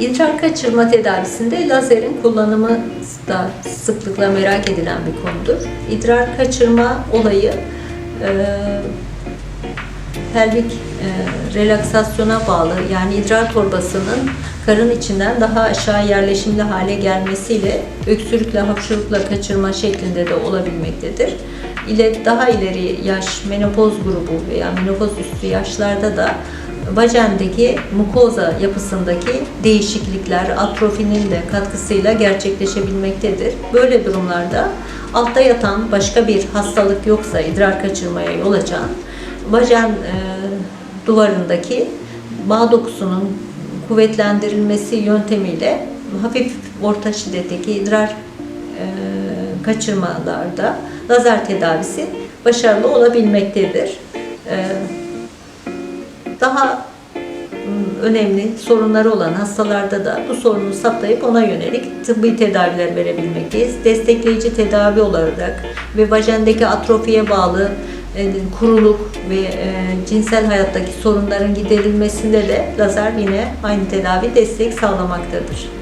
İdrar kaçırma tedavisinde lazerin kullanımı da sıklıkla merak edilen bir konudur. İdrar kaçırma olayı e, pelvik e, relaksasyona bağlı yani idrar torbasının karın içinden daha aşağı yerleşimli hale gelmesiyle öksürükle hapşırıkla kaçırma şeklinde de olabilmektedir. İle daha ileri yaş menopoz grubu veya menopoz üstü yaşlarda da vajendeki mukoza yapısındaki değişiklikler atrofinin de katkısıyla gerçekleşebilmektedir. Böyle durumlarda altta yatan başka bir hastalık yoksa idrar kaçırmaya yol açan vajen e, duvarındaki bağ dokusunun kuvvetlendirilmesi yöntemiyle hafif orta şiddetteki idrar e, kaçırmalarda lazer tedavisi başarılı olabilmektedir. E, daha m, önemli sorunları olan hastalarda da bu sorunu saptayıp ona yönelik tıbbi tedaviler verebilmekteyiz. Destekleyici tedavi olarak ve vajendeki atrofiye bağlı e, kuruluk ve e, cinsel hayattaki sorunların giderilmesinde de lazer yine aynı tedavi destek sağlamaktadır.